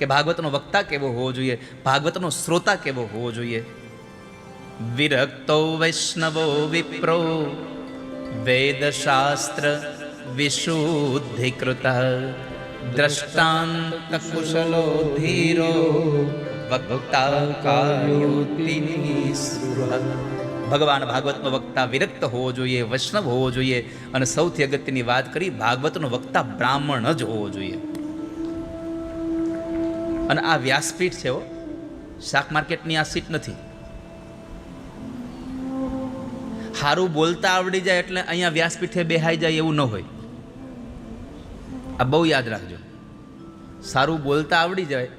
કે ભાગવતનો વક્તા કેવો હોવો જોઈએ? ભાગવતનો શ્રોતા કેવો હોવો જોઈએ? વિરક્તો વૈષ્ણવો વિપ્રો, વેદશાસ્ત્ર વિશુદ્ધિકૃત દ્રષ્ટાંત કુશલો ધીરો વક્તા કાયોતિની ભગવાન ભાગવતનો વક્તા વિરક્ત હોવો જોઈએ, વૈષ્ણવ હોવો જોઈએ અને સૌથી અગત્યની વાત કરી, ભાગવતનો વક્તા બ્રાહ્મણ જ હોવો જોઈએ. અને આ વ્યાસપીઠ છે શાક માર્કેટની આ સીટ નથી. સારું બોલતા આવડી જાય એટલે અહીંયા વ્યાસપીઠે બેહાઈ જાય એવું ન હોય. આ બહુ યાદ રાખજો. સારું બોલતા આવડી જાય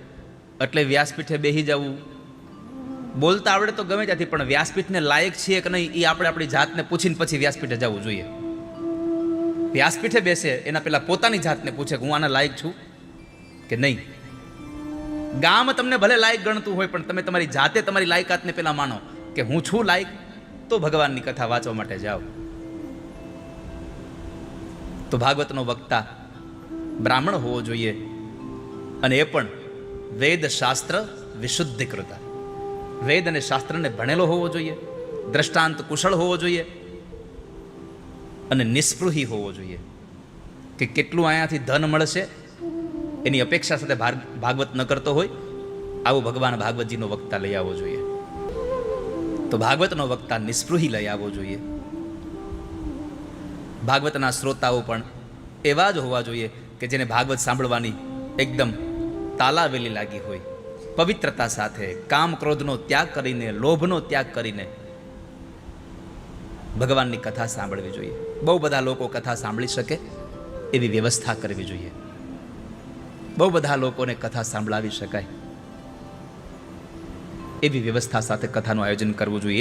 એટલે વ્યાસપીઠે બેહી જવું. બોલતા આવડે તો ગમે ત્યાંથી, પણ વ્યાસપીઠને લાયક છીએ કે નહીં એ આપણે આપણી જાતને પૂછીને પછી વ્યાસપીઠે જવું જોઈએ. વ્યાસપીઠે બેસે, એના પહેલાં પોતાની જાતને પૂછે કે હું આના લાયક છું કે નહીં? ગામ તમને ભલે લાયક ગણતું હોય, પણ તમે તમારી જાતે તમારી લાયકાતને પહેલા માનો કે હું છું લાયક, તો ભગવાનની કથા વાંચવા માટે જાઓ. તો ભાગવતનો વક્તા બ્રાહ્મણ હોવો જોઈએ અને એ પણ વેદ શાસ્ત્ર વિશુદ્ધિકૃત વેદ અને શાસ્ત્રને ભણેલો હોવો જોઈએ, દ્રષ્ટાંત કુશળ હોવો જોઈએ અને નિસ્પૃહી હોવો જોઈએ કે કેટલું અહીંયાથી ધન મળશે એની અપેક્ષા સાથે ભાગ- ભાગવત ન કરતો હોય, આવો ભગવાન ભાગવતજીનો વક્તા લઈ આવવો જોઈએ. તો ભાગવતનો વક્તા નિસ્પૃહી લઈ આવવો જોઈએ. ભાગવતના શ્રોતાઓ પણ એવા જ હોવા જોઈએ કે જેને ભાગવત સાંભળવાની એકદમ તાલાવેલી લાગી હોય. પવિત્રતા સાથે, કામ ક્રોધનો ત્યાગ કરીને, લોભનો ત્યાગ કરીને ભગવાનની કથા સાંભળવી જોઈએ. બહુ બધા લોકો કથા સાંભળી શકે એવી વ્યવસ્થા કરવી જોઈએ. બહુ બધા લોકોને કથા સાંભળાવી શકાય. એવી વ્યવસ્થા સાથે કથાનું આયોજન કરવું જોઈએ.